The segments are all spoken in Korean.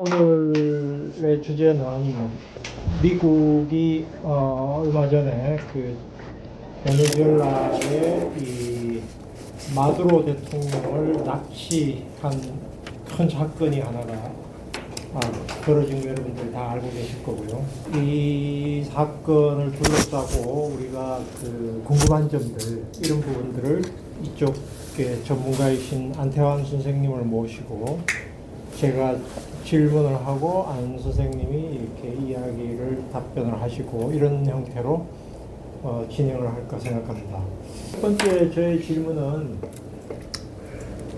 오늘의 주제는 미국이 어, 얼마 전에 그 베네수엘라의 이 마두로 대통령을 납치한 큰 사건이 하나가 아, 벌어진 거 여러분들 다 알고 계실 거고요. 이 사건을 둘러싸고 우리가 그 궁금한 점들 이런 부분들을 이쪽에 전문가이신 안태환 선생님을 모시고 제가 질문을 하고 안 선생님이 이렇게 이야기를 답변을 하시고 이런 형태로 어, 진행을 할까 생각합니다. 첫 번째 저의 질문은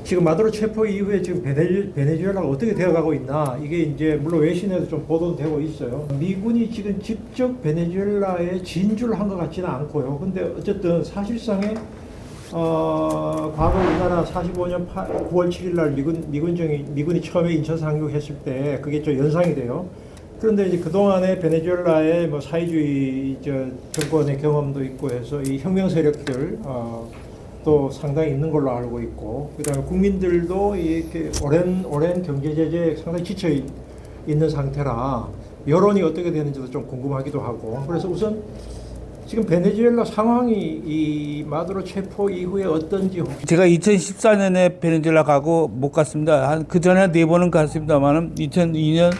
지금 마두로 체포 이후에 지금 베네, 베네수엘라가 어떻게 되어가고 있나 이게 이제 물론 외신에도 좀 보도되고 있어요. 미군이 지금 직접 베네수엘라에 진주를 한 것 같지는 않고요. 근데 어쨌든 사실상의 어, 과거 우리나라 45년 8, 9월 7일 날 미군 미군정이 미군이 처음에 인천 상륙했을 때 그게 좀 연상이 돼요. 그런데 이제 그 동안에 베네수엘라의 뭐 사회주의 저 정권의 경험도 있고 해서 이 혁명 세력들 어, 또 상당히 있는 걸로 알고 있고 그 다음에 국민들도 이렇게 오랜 오랜 경제 제재에 상당히 지쳐 있- 있는 상태라 여론이 어떻게 되는지도 좀 궁금하기도 하고 그래서 우선 지금 베네수엘라 상황이 이 마두로 체포 이후에 어떤지 혹시 제가 2014년에 베네수엘라 가고 못 갔습니다. 한 그 전에 네 번은 갔습니다만은 2002년,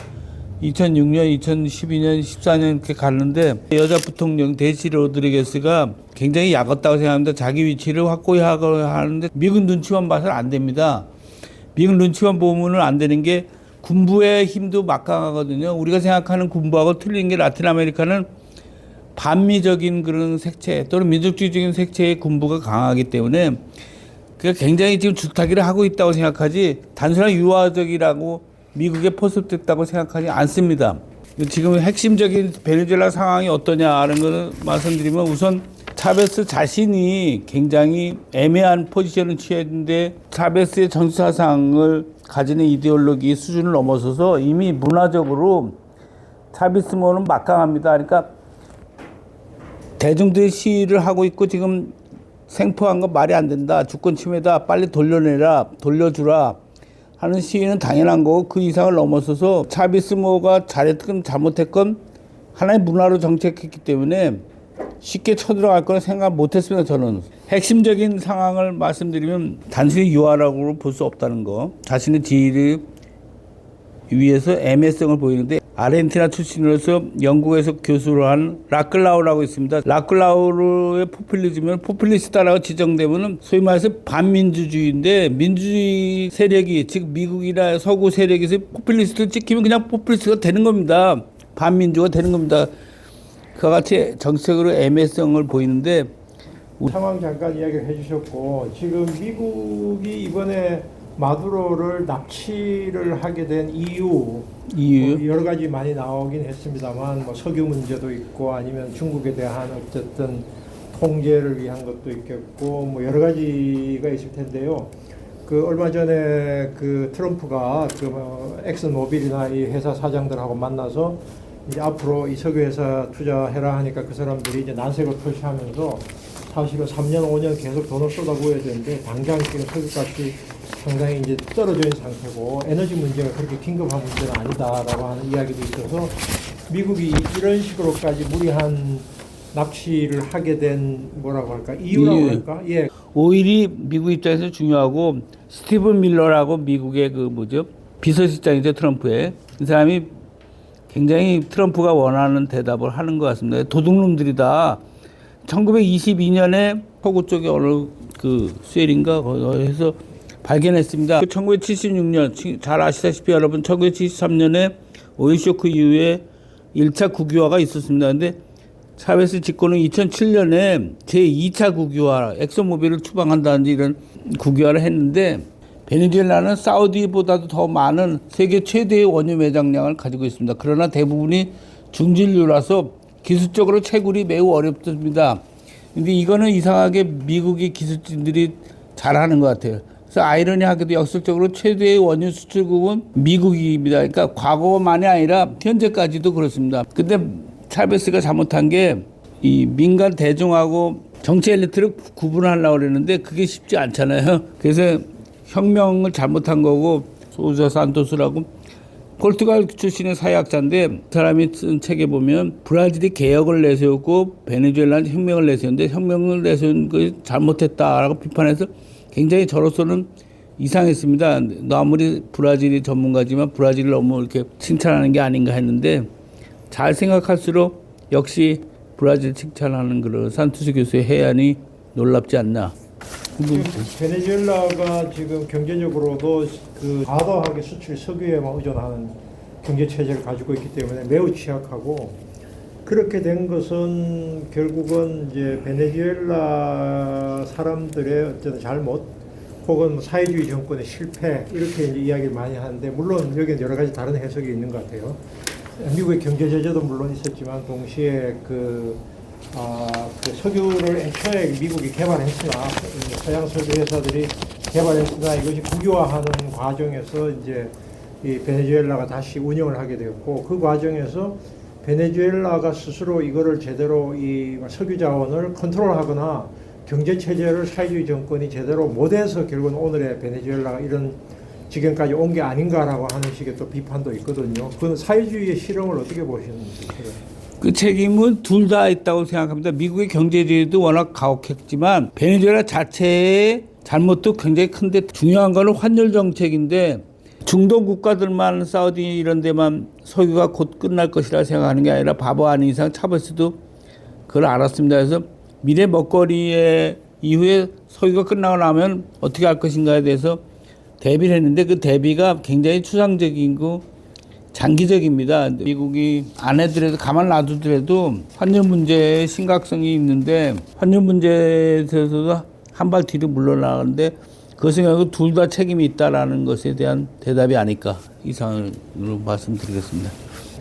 2006년, 2012년, 14년 이렇게 갔는데 여자 부통령 데시 로드리게스가 굉장히 약었다고 생각합니다. 자기 위치를 확고히 하는데 미국 눈치만 봐서는 안 됩니다. 미국 눈치만 보면은 안 되는 게 군부의 힘도 막강하거든요. 우리가 생각하는 군부하고 틀린 게 라틴 아메리카는 반미적인 그런 색채 또는 민족주의적인 색채의 군부가 강하기 때문에 그가 굉장히 지금 주타기를 하고 있다고 생각하지 단순한 유화적이라고 미국에 포섭됐다고 생각하지 않습니다. 지금 핵심적인 베네수엘라 상황이 어떠냐는 것을 말씀드리면 우선 차베스 자신이 굉장히 애매한 포지션을 취했는데 차베스의 정치 사상을 가지는 이데올로기 수준을 넘어서서 이미 문화적으로 차베스모는 막강합니다. 그러니까 대중들이 시위를 하고 있고 지금 생포한 거 말이 안 된다. 주권 침해다. 빨리 돌려내라. 돌려주라. 하는 시위는 당연한 거고 그 이상을 넘어서서 차비스모가 잘했건 잘못했건 하나의 문화로 정책했기 때문에 쉽게 쳐들어갈 거는 생각 못했습니다. 저는 핵심적인 상황을 말씀드리면 단순히 유화라고 볼 수 없다는 거. 자신의 지위를 위해서 애매성을 보이는데 아르헨티나 출신으로서 영국에서 교수를 한 라클라우라고 있습니다. 라클라우의 포퓰리즘은 포퓰리스타라고 지정되면 소위 말해서 반민주주의인데 민주주의 세력이 즉 미국이나 서구 세력에서 포퓰리스트를 찍히면 그냥 포퓰리스트가 되는 겁니다. 반민주가 되는 겁니다. 그와 같이 정책으로 애매성을 보이는데 상황 잠깐 이야기를 해주셨고 지금 미국이 이번에 마두로를 납치를 하게 된 이유 이유 뭐 여러 가지 많이 나오긴 했습니다만 뭐 석유 문제도 있고 아니면 중국에 대한 어쨌든 통제를 위한 것도 있겠고 뭐 여러 가지가 있을 텐데요. 그 얼마 전에 그 트럼프가 그뭐 엑슨 모빌이나 이 회사 사장들하고 만나서 이제 앞으로 이 석유 회사 투자해라 하니까 그 사람들이 이제 난색을 표시하면서 사실은 3년 5년 계속 돈을 쏟아부어야 되는데 당장 지금 석유값이 상당히 이제 떨어져 있는 상태고 에너지 문제가 그렇게 긴급한 문제는 아니다라고 하는 이야기도 있어서 미국이 이런 식으로까지 무리한 납치를 하게 된 뭐라고 할까 이유라고 이유. 할까 예 오일이 미국 입장에서 중요하고 스티븐 밀러라고 미국의 그 뭐죠 비서실장이죠 트럼프의 이 사람이 굉장히 트럼프가 원하는 대답을 하는 것 같습니다. 도둑놈들이다. 1922년에 서구 쪽에 어느 그 스웰인가 거기서 발견했습니다. 1976년 잘 아시다시피 여러분 1973년에 오일 쇼크 이후에 1차 국유화가 있었습니다. 근데 차베스 집권은 2007년에 제2차 국유화, 엑소모빌을 추방한다든지 이런 국유화를 했는데 베네수엘라는 사우디보다도 더 많은 세계 최대의 원유 매장량을 가지고 있습니다. 그러나 대부분이 중진류라서 기술적으로 채굴이 매우 어렵습니다. 근데 이거는 이상하게 미국의 기술진들이 잘하는 것 같아요. 그래서 아이러니하게도 역설적으로 최대의 원유 수출국은 미국입니다. 그러니까 과거만이 아니라 현재까지도 그렇습니다. 근데 찰베스가 잘못한 게 이 민간 대중하고 정치 엘리트를 구분하려고 그랬는데 그게 쉽지 않잖아요. 그래서 혁명을 잘못한 거고 소자 산토스라고 포르투갈 출신의 사회학자인데 그 사람이 쓴 책에 보면 브라질이 개혁을 내세우고 베네수엘라는 혁명을 내세웠는데 혁명을 내세운 것이 잘못했다라고 비판해서 굉장히 저로서는 이상했습니다. 너 아무리 브라질이 전문가지만 브라질을 너무 이렇게 칭찬하는 게 아닌가 했는데 잘 생각할수록 역시 브라질 칭찬하는 그런 산투스 교수의 해안이 놀랍지 않나. 베네수엘라가 지금 경제적으로도 그 과도하게 수출 석유에만 의존하는 경제 체제를 가지고 있기 때문에 매우 취약하고 그렇게 된 것은 결국은 이제 베네수엘라 사람들의 어쨌든 잘못 혹은 뭐 사회주의 정권의 실패 이렇게 이제 이야기를 많이 하는데 물론 여기에 여러 가지 다른 해석이 있는 것 같아요. 미국의 경제 제재도 물론 있었지만 동시에 그, 아, 그 석유를 애초에 미국이 개발했으나 서양 석유 회사들이 개발했으나 이것이 국유화하는 과정에서 이제 이 베네수엘라가 다시 운영을 하게 되었고 그 과정에서 베네수엘라가 스스로 이거를 제대로 이 석유 자원을 컨트롤하거나 경제 체제를 사회주의 정권이 제대로 못해서 결국은 오늘의 베네수엘라가 이런 지경까지 온 게 아닌가라고 하는 식의 또 비판도 있거든요. 그건 사회주의의 실험을 어떻게 보시는지. 그 책임은 둘 다 있다고 생각합니다. 미국의 경제제도 워낙 가혹했지만 베네수엘라 자체의 잘못도 굉장히 큰데 중요한 거는 환율 정책인데 중동 국가들만 사우디 이런 데만 석유가 곧 끝날 것이라 생각하는 게 아니라 바보 아닌 이상 차버스도 그걸 알았습니다. 그래서 미래 먹거리의 이후에 석유가 끝나고 나면 어떻게 할 것인가에 대해서 대비를 했는데 그 대비가 굉장히 추상적이고 장기적입니다. 미국이 안 해더라도 가만 놔두더라도 환율 문제의 심각성이 있는데 환율 문제에 대해서도 한 발 뒤로 물러나가는데 그것을 결국 둘 다 책임이 있다라는 것에 대한 대답이 아닐까 이상으로 말씀드리겠습니다.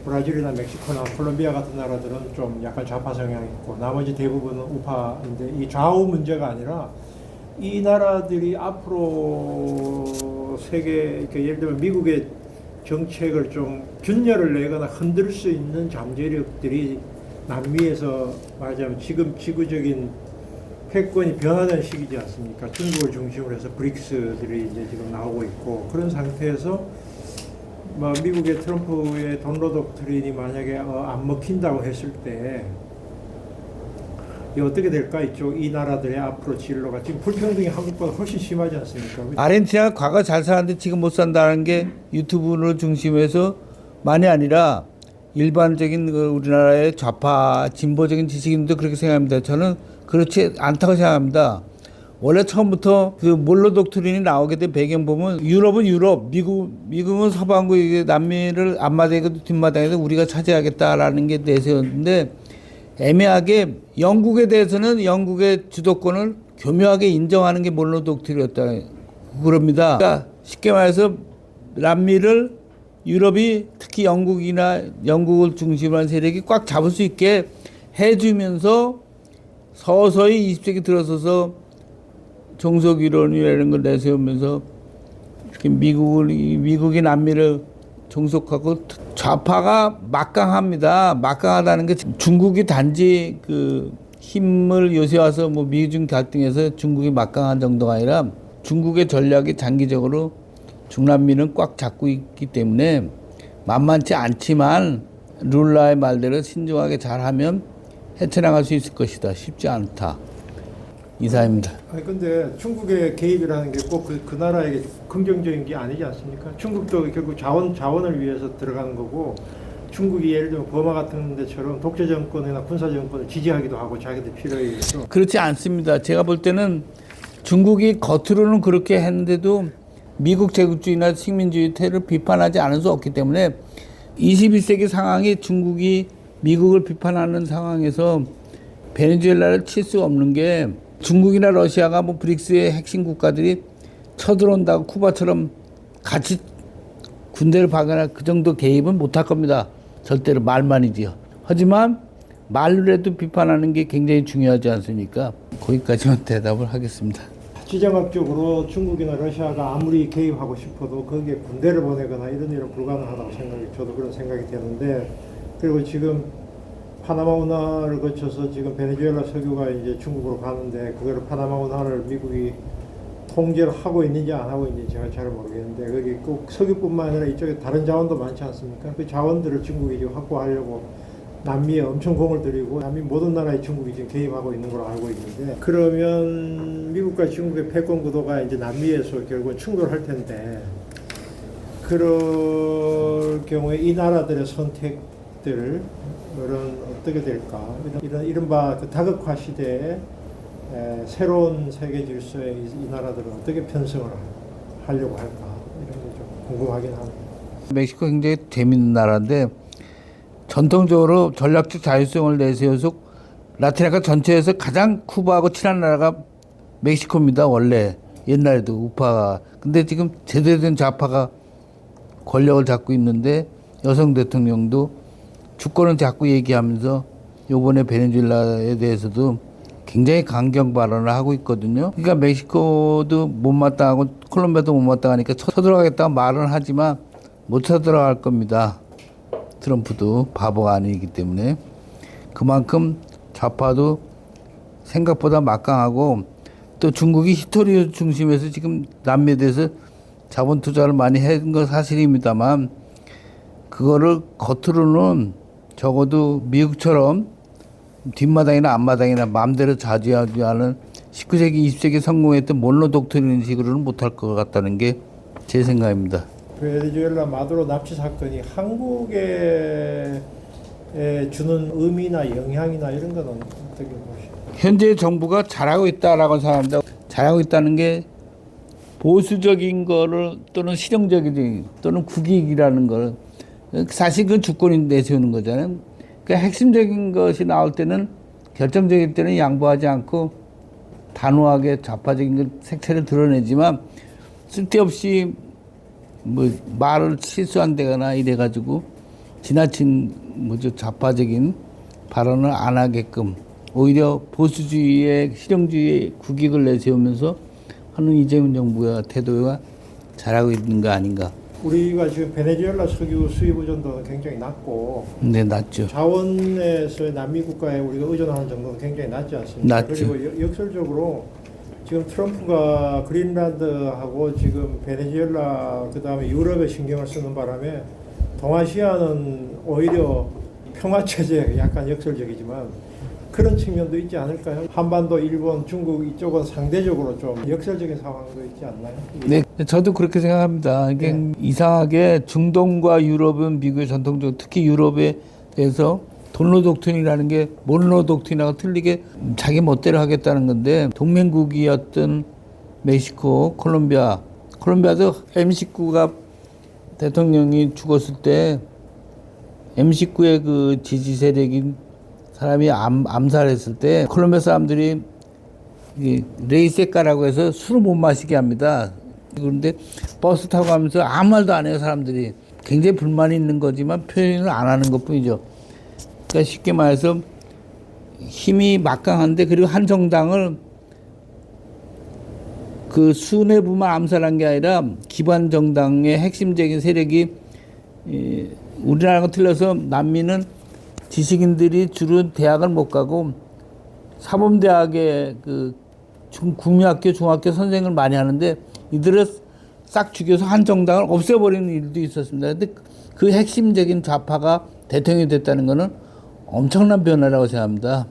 브라질이나 멕시코나 콜롬비아 같은 나라들은 좀 약간 좌파 성향이 있고 나머지 대부분은 우파인데 이 좌우 문제가 아니라 이 나라들이 앞으로 세계 이렇게 예를 들면 미국의 정책을 좀 균열을 내거나 흔들 수 있는 잠재력들이 남미에서 말하자면 지금 지구적인 패권이 변화된 시기지 않습니까? 중국을 중심으로 해서 브릭스들이 이제 지금 나오고 있고 그런 상태에서 뭐 미국의 트럼프의 돈로 독트린이 만약에 어, 안 먹힌다고 했을 때이 어떻게 될까 이쪽 이 나라들의 앞으로 진로가 지금 불평등이 한국보다 훨씬 심하지 않습니까? 아르헨티나가 과거 잘 살았는데 지금 못 산다는 게 유튜브를 중심해서 만이 아니라 일반적인 그 우리나라의 좌파 진보적인 지식인도 그렇게 생각합니다. 저는 그렇지 않다고 생각합니다. 원래 처음부터 그 몰로 독트린이 나오게 된 배경 보면 유럽은 유럽, 미국 미국은 서방구 이게 남미를 앞마당에도 뒷마당에도 우리가 차지하겠다라는 게 내세웠는데 애매하게 영국에 대해서는 영국의 주도권을 교묘하게 인정하는 게 몰로 독트린이었다 그럽니다. 그러니까 쉽게 말해서 남미를 유럽이 특히 영국이나 영국을 중심으로 한 세력이 꽉 잡을 수 있게 해주면서 서서히 20세기 들어서서 종속 이론이라는 걸 내세우면서 이렇게 미국을 이 미국이 남미를 종속하고 좌파가 막강합니다. 막강하다는 게 중국이 단지 그 힘을 요새 와서 뭐 미중 갈등에서 중국이 막강한 정도가 아니라 중국의 전략이 장기적으로 중남미는 꽉 잡고 있기 때문에 만만치 않지만 룰라의 말대로 신중하게 잘하면 헤쳐나갈 수 있을 것이다. 쉽지 않다. 이사입니다. 아니 근데 중국의 개입이라는 게 꼭 그 그 나라에게 긍정적인 게 아니지 않습니까? 중국도 결국 자원 자원을 위해서 들어가는 거고 중국이 예를 들면 버마 같은 데처럼 독재 정권이나 군사 정권을 지지하기도 하고 자기들 필요에 의해서 그렇지 않습니다. 제가 볼 때는 중국이 겉으로는 그렇게 했는데도 미국 제국주의나 식민주의 태를 비판하지 않을 수 없기 때문에 21세기 상황이 중국이 미국을 비판하는 상황에서 베네수엘라를 칠 수 없는 게 중국이나 러시아가 뭐 브릭스의 핵심 국가들이 쳐들어온다고 쿠바처럼 같이 군대를 박거나 그 정도 개입은 못할 겁니다. 절대로 말만이지요. 하지만 말로라도 비판하는 게 굉장히 중요하지 않습니까? 거기까지만 대답을 하겠습니다. 지정학적으로 중국이나 러시아가 아무리 개입하고 싶어도 거기에 군대를 보내거나 이런 일은 불가능하다고 생각이 저도 그런 생각이 되는데 그리고 지금 파나마 운하를 거쳐서 지금 베네수엘라 석유가 이제 중국으로 가는데 그거를 파나마 운하를 미국이 통제를 하고 있는지 안 하고 있는지 제가 잘 모르겠는데 거기 꼭 석유뿐만 아니라 이쪽에 다른 자원도 많지 않습니까? 그 자원들을 중국이 지금 확보하려고 남미에 엄청 공을 들이고 남미 모든 나라에 중국이 지금 개입하고 있는 걸로 알고 있는데 그러면 미국과 중국의 패권 구도가 이제 남미에서 결국은 충돌할 텐데 그럴 경우에 이 나라들의 선택들 은 어떻게 될까? 이런, 이런 이른바 그 다극화 시대에 에, 새로운 세계 질서에 이, 이 나라들은 어떻게 편성을 하려고 할까? 이런 게 좀 궁금하긴 합니다. 멕시코 굉장히 재밌는 나라인데 전통적으로 전략적 자율성을 내세워서 라틴아메리카 전체에서 가장 쿠바하고 친한 나라가 멕시코입니다. 원래 옛날에도 우파가 근데 지금 제대로 된 좌파가 권력을 잡고 있는데 여성 대통령도 주권을 자꾸 얘기하면서 요번에 베네수엘라에 대해서도 굉장히 강경 발언을 하고 있거든요. 그러니까 멕시코도 못마땅하고 콜롬비아도 못마땅하니까 쳐들어가겠다고 말은 하지만 못 쳐들어갈 겁니다. 트럼프도 바보가 아니기 때문에 그만큼 좌파도 생각보다 막강하고 또 중국이 히토리 중심에서 지금 남미에 대해서 자본 투자를 많이 한건 사실입니다만 그거를 겉으로는 적어도 미국처럼 뒷마당이나 앞마당이나 마음대로 자주하지 않은 19세기, 20세기 성공했던 몰로 독트린 식으로는 못할 것 같다는 게 제 생각입니다. 베네수엘라 마두로 납치 사건이 한국에 에 주는 의미나 영향이나 이런 건 어떻게 보시나요? 현재 정부가 잘하고 있다라고 생각합니다. 잘하고 있다는 게 보수적인 거를 또는 실용적인 또는 국익이라는 걸 사실 그 주권이 내세우는 거잖아요. 그 핵심적인 것이 나올 때는 결정적일 때는 양보하지 않고 단호하게 좌파적인 그 색채를 드러내지만 쓸데없이 뭐 말을 실수한다거나 이래가지고 지나친 뭐죠 좌파적인 발언을 안 하게끔 오히려 보수주의의 실용주의의 국익을 내세우면서 하는 이재명 정부의 태도가 잘하고 있는 거 아닌가. 우리가 지금 베네수엘라 석유 수입 의존도는 굉장히 낮고 네, 낫죠. 자원에서의 남미 국가에 우리가 의존하는 정도는 굉장히 낮지 않습니까? 낮죠. 그리고 여- 역설적으로 지금 트럼프가 그린란드하고 지금 베네수엘라 그다음에 유럽에 신경을 쓰는 바람에 동아시아는 오히려 평화 체제 약간 역설적이지만 그런 측면도 있지 않을까요? 한반도, 일본, 중국 이쪽은 상대적으로 좀 역설적인 상황도 있지 않나요? 네, 저도 그렇게 생각합니다. 이게 네. 이상하게 중동과 유럽은 미국의 전통적 특히 유럽에 대해서 돈로 독트린이라는 게 몰로 독트린하고 틀리게 자기 멋대로 하겠다는 건데 동맹국이었던 멕시코, 콜롬비아, 콜롬비아도 M19가 대통령이 죽었을 때 M19의 그 지지 세력인 사람이 암, 암살했을 때 콜롬비아 사람들이 이 레이세카라고 해서 술을 못 마시게 합니다. 그런데 버스 타고 가면서 아무 말도 안 해요 사람들이 굉장히 불만이 있는 거지만 표현을 안 하는 것뿐이죠. 그러니까 쉽게 말해서 힘이 막강한데 그리고 한 정당을 그 수뇌부만 암살한 게 아니라 기반 정당의 핵심적인 세력이 이 우리나라가 틀려서 남미는 지식인들이 주로 대학을 못 가고 사범대학의 그 중, 국민학교, 중학교 선생을 많이 하는데 이들을 싹 죽여서 한 정당을 없애버리는 일도 있었습니다. 근데 그 핵심적인 좌파가 대통령이 됐다는 거는 엄청난 변화라고 생각합니다.